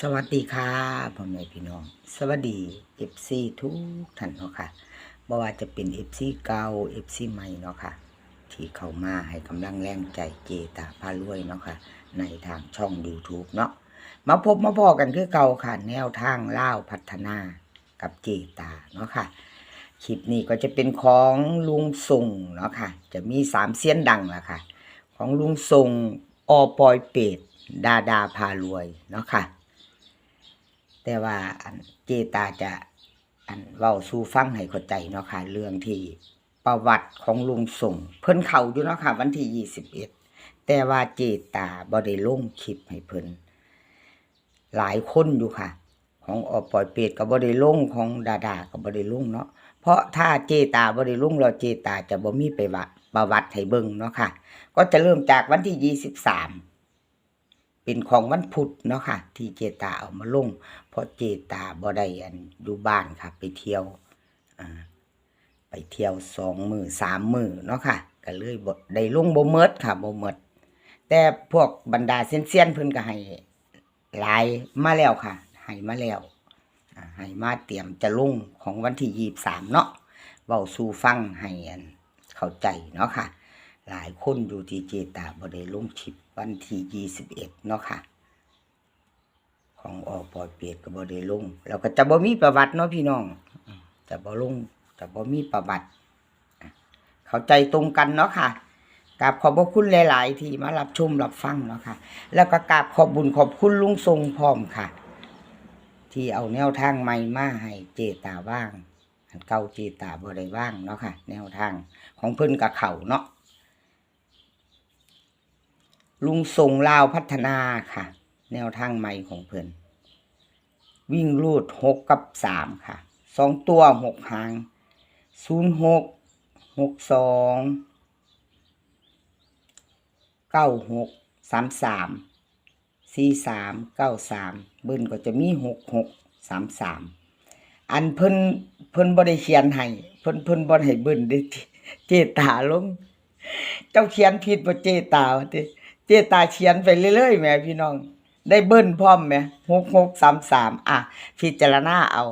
สวัสดีค่ะพ่อแม่พี่น้อง สวัสดีเอฟซีทุกท่านเนาะค่ะบ่ว่าจะเป็นเอฟซีเก่าเอฟซีใหม่เนาะค่ะ ที่เข้ามาให้กำลังแรงใจเจตาพารวยเนาะค่ะ ในทางช่อง YouTube เนาะมาพบมาพอกันคือเก่าค่ะ แนวทางเล่าพัฒนากับเจตาเนาะค่ะคลิปนี้ก็จะเป็นของลุงส่งเนาะค่ะ จะมีสามเสี้ยนดังละค่ะ ของลุงส่งอปอยเป็ดดาดาพารวยเนาะค่ะ แต่ว่าเจตาจะอันเว้าสู่ฟังให้เข้าใจเนาะค่ะ เรื่องที่ประวัติของลุงส่ง เพิ่นเข้าอยู่เนาะค่ะ วันที่ยี่สิบเอ็ดแต่ว่าเจตาบ่ได้ลงคลิปให้เพิ่นหลายคนอยู่ค่ะ ของอปอยเปดก็บ่ได้ลงของดาดาก็บ่ได้ลงเนาะเพราะถ้าเจตาบ่ได้ลงแล้วเจตาจะบ่มีไปว่าประวัติให้เบิ่งเนาะค่ะ ก็จะเริ่มจากวันที่ยี่สิบสาม เป็นของวันพุธเนาะค่ะ ที่เจตาเอามาลง เพราะเจตาบ่ได้อันอยู่บ้านค่ะ ไปเที่ยวไปเที่ยวสองมือสามมือเนาะค่ะก็เลยบ่ได้ลงบ่เมิดค่ะบ่เมิดแต่พวกบรรดาเซียนๆเพิ่นก็ให้ลายมาแล้วค่ะให้มาแล้วให้มาเตรียมจะลงของวันที่ยี่สามเนาะเว้าสู่ฟังให้อันเข้าใจเนาะค่ะ หลายคนอยู่ที่เจตาบ่ได้ลงคลิปวันที่ยี่สิบเอ็ดเนาะค่ะ ของอปอยเปียกก็บ่ได้ลงแล้วก็จะบ่มีประวัติเนาะพี่น้องจะบ่ลงจะบ่มีประวัติ เข้าใจตรงกันเนาะค่ะกราบขอบพระคุณหลาย ๆ ที่มารับชมรับฟังเนาะค่ะ แล้วก็กราบขอบบุญขอบคุณลุงทรงพร้อมค่ะ ที่เอาแนวทางใหม่มาให้เจตาว่างอันเก่าเจตาบ่ได้ว่างเนาะค่ะ แนวทางของเพิ่นกับเขาเนาะ ลุงทรงลาวพัฒนาค่ะ แนวทางใหม่ของเพิ่อนวิ่งรูดหกกับสามค่ะสองตัวหกหางศูนย์หกหกสองเก้าหกสามสามสี่สามเก้าสามเบิ้นก็จะมีหกหกสามสามอันเพิ่นเพิ่นบ่ได้เขียนให้เพิ่นเพิ่นบ่ให้เบิ้นได้เจตาลงเจ้าเขียนผิดบ่เจตาว่าติ เจตาเขียนไปเรื่อยๆแม่พี่น้อง ได้เบิ้นพร้อมไหมหกหกสามสามอะ พิจารณาเอา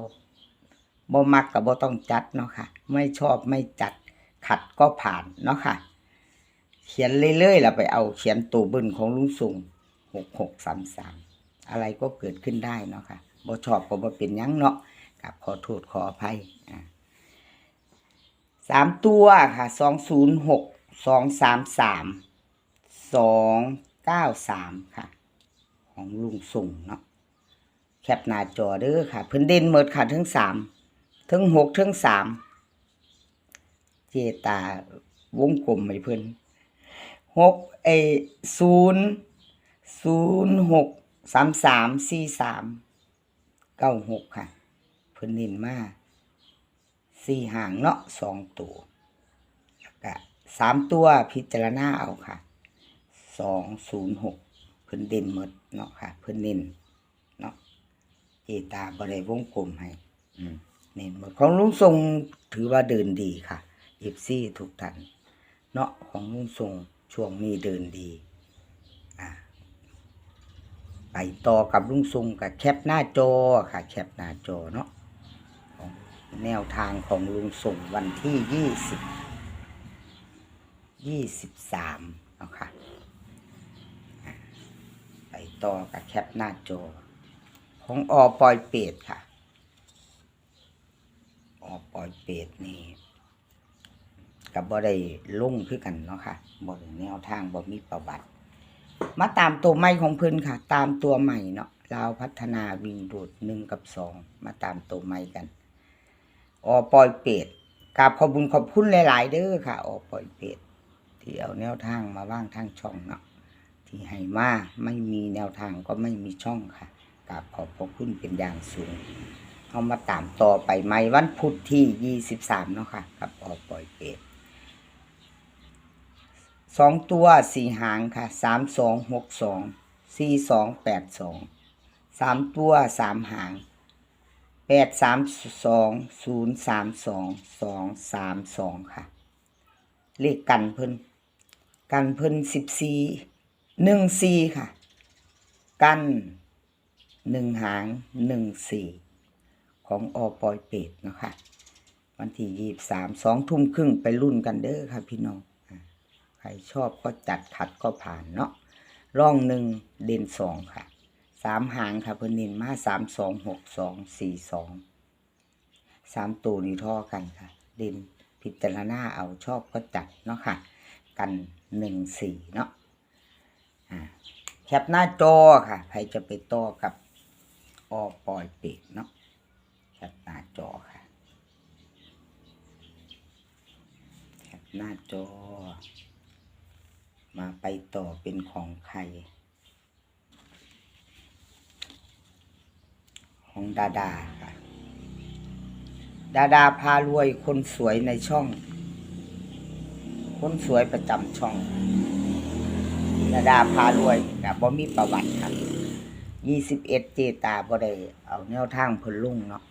บ่มักกับบ่ต้องจัดเนาะค่ะ ไม่ชอบไม่จัด ขัดก็ผ่านเนาะค่ะ เขียนเรื่อยๆแล้วไปเอาเขียนตัวเบิ้นของลุงสุงหกหกสามสามอะไรก็เกิดขึ้นได้เนาะค่ะบ่ชอบก็บ่เป็นยังเนาะกับขอโทษขออภัยอ่าสามตัวค่ะสองศูนย์หกสองสามสาม สองเก้าสามค่ะ ของลุงส่งเนาะแคปหน้าจอเด้อค่ะ เพิ่นเด่นหมดค่ะทั้งสามทั้งหกทั้งสามเจตาวงกลมให้เพิ่นหกเอศูนย์ศูนย์หกสามสามสี่สามเก้าหกค่ะ เพิ่นเน้นมาสี่หางเนาะสองตัวแล้วก็สามตัวพิจารณาเอาค่ะ สองศูนย์หกเพิ่นเด่นหมดเนาะค่ะ เพิ่นเน้นเนาะเจตาบ่ได้วงกลมให้อืมเน้นหมดของลุงทรงถือว่าเดินดีค่ะเอฟซีทุกท่านเนาะของลุงทรงช่วงนี้เดินดีอ่าไปต่อกับลุงทรงกับแคปหน้าจอค่ะ แคปหน้าจอเนาะของแนวทางของลุงทรงวันที่ยี่สิบยี่สิบสามเนาะค่ะไป ต่อกับแคปหน้าจอ ของอปอยเป็ดค่ะอปอยเป็ดนี่กับบ่ได้ลงคือกันเนาะค่ะบ่ได้แนวทางบ่มีประวัติ มาตามตัวใหม่ของเพิ่นค่ะ ตามตัวใหม่เนาะลาวพัฒนาวิ่งโดดหนึ่งกับสองมาตามตัวใหม่กันอปอยเป็ดกราบขอบุญขอบคุณหลาย ๆ เด้อค่ะอปอยเป็ดที่เอาแนวทางมาว่างทางช่องเนาะ ที่ให้มาไม่มีแนวทางก็ไม่มีช่องค่ะกราบขอบพระคุณเป็นอย่างสูงเอามาตามต่อไปไหมวันพุธที่ยี่สิบสามเนาะค่ะ กับออกปล่อยเป็ดสองตัวสี่หางค่ะสามสองหกสองสี่สองแปดสองสามตัวสามหางแปดสามสองศูนย์สามสองสองสามสองค่ะ เลขกันเพิ่นกันเพิ่นสิบสี่ หนึ่งซีค่ะ กันหนึ่งหางหนึ่งสี่ของอปอยเป็ดเนาะค่ะวันที่ยี่สามสองทุ่มครึ่งไปรุ่นกันเด้อค่ะพี่น้องใครชอบก็จัดขัดก็ผ่านเนาะร่องหนึ่งเด่นสองค่ะสามหางค่ะเพิ่นเนินมาสามสองหกสองสี่สองสามตัวนี้ท่อกันค่ะ เด่นพิจารณาเอาชอบก็จัดเนาะค่ะ กันหนึ่งสี่เนาะ แคปหน้าจอค่ะใครจะไปต่อกับอปอยเป็ดเนาะแคปหน้าจอค่ะแคปหน้าจอ มาไปต่อเป็นของใคร ของดาดาค่ะดาดาพารวยคนสวยในช่อง คนสวยประจำช่อง ดาดาพารวยกับบ่มีประวัติครับยี่สิบเอ็ดเจตาบ่ได้เอาแนวทางพลุ่งเนาะ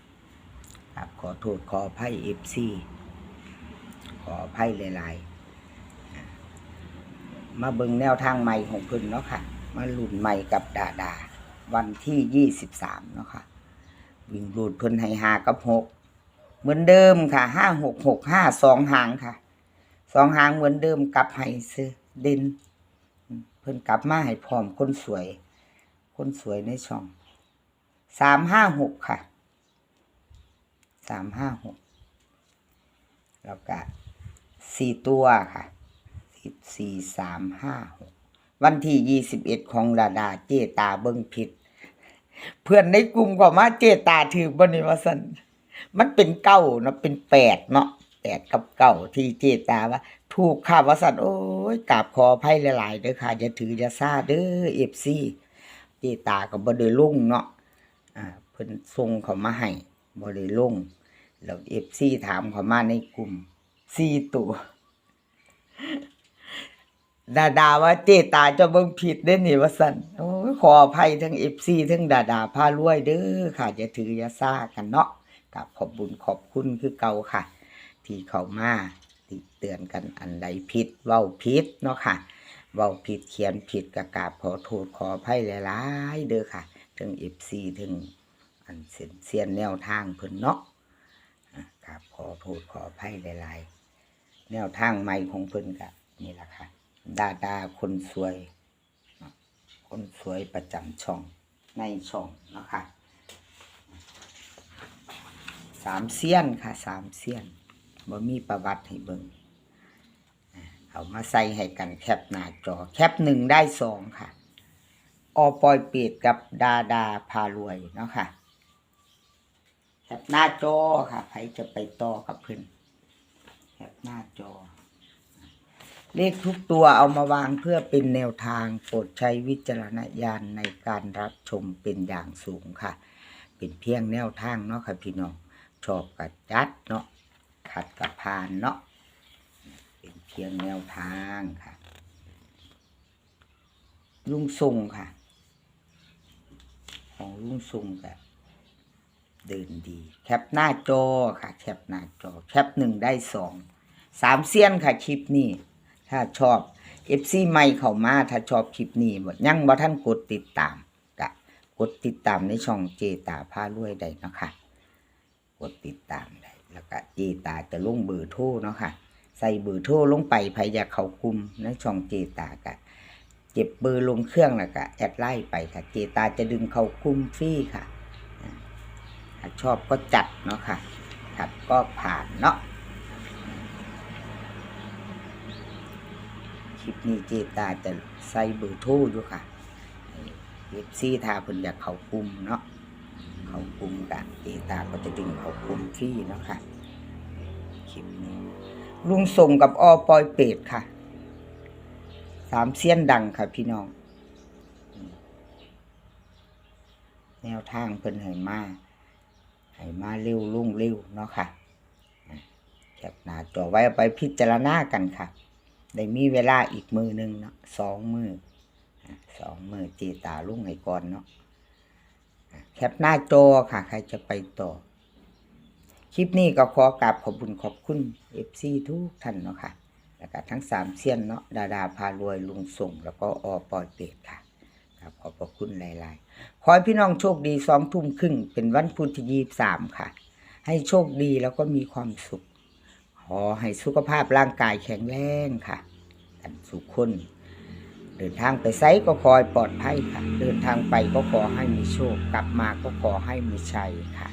ครับขอโทษขออภัยเอฟซีขออภัยหลายๆ มาเบิ่งแนวทางใหม่ของเพิ่นเนาะค่ะ มาหลุนใหม่กับดาดา วันที่ยี่สิบสามเนาะค่ะ วิ่งรูดเพิ่นให้หากับหกเหมือนเดิมค่ะห้าหกหกห้าสองหางค่ะสองหางเหมือนเดิมกับให้ซื้อเด่น พิ่นกลับมาให้พร้อมคนสวย คนสวยในช่องสามห้าหกค่ะสามห้าหกแล้วก็สี่ตัวค่ะสิบสี่สามห้าหกวันที่ยี่สิบเอ็ดของดาดาเจตาเบิ้งผิด เพื่อนในกลุ่มก็มาเจตาถือบนนี้ว่าสันมันเป็นเก้าเนาะเป็นแปดเนาะแปดกับเก้าที่เจตาว่า ถูกค่ะวสันโอ้ยกราบขออภัยหลายๆเด้อค่ะอย่าถืออย่าซาเด้อเอฟซีเจตาก็บ่ได้ลงเนาะอ่าเพิ่นส่งเขามาให้บ่ได้ลงแล้วเอฟซีถามเขามาในกลุ่มสี่ตัวดาดาว่าเจตาจะเบิ่งผิดเด้นี่ว่าสันโอ้ยขออภัยทั้งเอฟซีทั้งดาดาพารวยเด้อค่ะอย่าถืออย่าซากันเนาะกับขอบบุญขอบคุณคือเก่าค่ะ ที่เขามา เตือนกันอันใดผิดเว้าผิดเนาะค่ะเว้าผิดเขียนผิดกระกาบขอโทษขออภัยหลายๆเด้อค่ะทั้งเอฟซีทั้งอันเสียนเสียนแนวทางเพิ่นเนาะอะครับขอโทษขออภัยหลายๆ แนวทางใหม่ของเพิ่นกับนี่แหละค่ะดาดาคนสวย คนสวยประจำช่องในช่องเนาะค่ะสามเสี้ยนค่ะสามเสี้ยนบ่มีประวัติให้เบิ่งอะ เอามาใส่ให้กันแคปหน้าจอ แคปหนึ่งได้สองค่ะ อปอยเปีดกับดาดาพารวยเนาะค่ะ แคปหน้าจอค่ะใครจะไปต่อกับเพื่อนแคปหน้าจอ เลขทุกตัวเอามาวางเพื่อเป็นแนวทางโปรดใช้วิจารณญาณในการรับชมเป็นอย่างสูงค่ะ เป็นเพียงแนวทางเนาะค่ะพี่น้องชอบกับจัดเนาะขัดกับพานเนาะ ขียงแนวทางค่ะ ลุงทรงค่ะ ของลุงทรงกับเดินดี แคปหน้าจอค่ะ แคปหน้าจอ แคปหนึ่งได้สองสามเซียนค่ะคลิปนี้ถ้าชอบเอฟซีใหม่เข้ามาถ้าชอบคลิปนี้บ่ยังบ่ท่านกดติดตามกะกดติดตามในช่องเจตาพารวยได้นะคะกดติดตามได้แล้วก็เจตาจะลงเบอร์โทรเนาะค่ะ ใส่เบอร์โทรลงไปใครอยาเขากลุ่มในช่องเจตากะเก็บเบอร์ลงเครื่องแล้วก็แอดไลน์ไปค่ะ เจตาจะดึงเขากลุ่มฟรีค่ะถ้าชอบก็จัดเนาะค่ะขัดก็ผ่านเนาะคลิปนี้เจตาจะใส่เบอร์โทรอยู่ค่ะเว็บซี่ทาเพิ่นอยากเขากลุ่มเนาะเขากลุ่มกันเจตาก็จะดึงเขากลุ่มฟรีเนาะค่ะคลิปนี้ ลุงส่งกับอปอยเป็ดค่ะ สามเสี้ยนดังค่ะพี่น้อง แนวทางเพิ่นให้มาให้มาเร็วลุ่งเร็วเนาะค่ะแคปหน้าจอไว้ไปพิจารณากันค่ะ ได้มีเวลาอีกมือหนึ่งเนาะสองมือสองมือเจตาลุ่งให้ก่อนเนาะอะแคปหน้าจอค่ะ ใครจะไปต่อ คลิปนี้ก็ขอกราบขอบคุณขอบคุณเอฟซีทุกท่านเนาะค่ะ แล้วก็ทั้งสามเซียนเนาะดาดาพารวยลุงส่ง แล้วก็อปอยเป็ดค่ะครับขอบพระคุณหลาย ๆ ขอให้พี่น้องโชคดีสองทุ่มครึ่งเป็นวันพุธที่ยี่สามค่ะ ให้โชคดีแล้วก็มีความสุข ขอให้สุขภาพร่างกายแข็งแรงค่ะกันสุขคนเดินทางไปไซก็ขอให้ปลอดภัยค่ะ เดินทางไปก็ขอให้มีโชค กลับมาก็ขอให้มีชัยค่ะ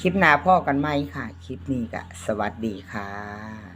คลิปหน้าพ่อกันไหมค่ะ คลิปนี้ก็สวัสดีค่ะ